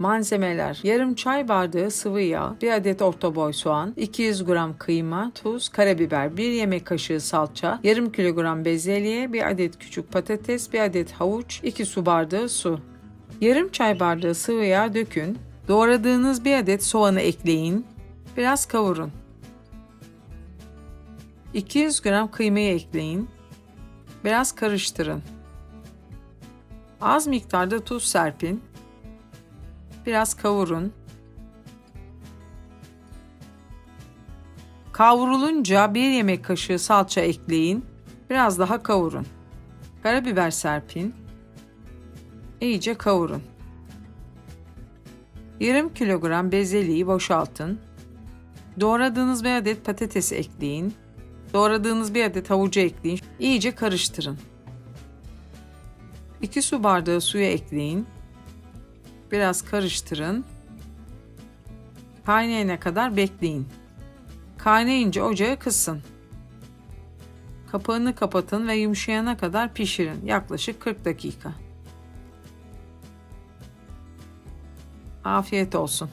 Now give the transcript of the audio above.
Malzemeler yarım çay bardağı sıvı yağ, 1 adet orta boy soğan, 200 gram kıyma, tuz, karabiber, 1 yemek kaşığı salça, yarım kilogram bezelye, 1 adet küçük patates, 1 adet havuç, 2 su bardağı su. Yarım çay bardağı sıvı yağ dökün. Doğradığınız 1 adet soğanı ekleyin. Biraz kavurun. 200 gram kıymayı ekleyin. Biraz karıştırın. Az miktarda tuz serpin. Biraz kavurun. Kavrulunca bir yemek kaşığı salça ekleyin. Biraz daha kavurun. Karabiber serpin. İyice kavurun. Yarım kilogram bezeliği boşaltın. Doğradığınız bir adet patates ekleyin. Doğradığınız bir adet havucu ekleyin. İyice karıştırın. 2 su bardağı suya ekleyin. Biraz karıştırın. Kaynayana kadar bekleyin. Kaynayınca ocağı kısın. Kapağını kapatın ve yumuşayana kadar pişirin. Yaklaşık 40 dakika. Afiyet olsun.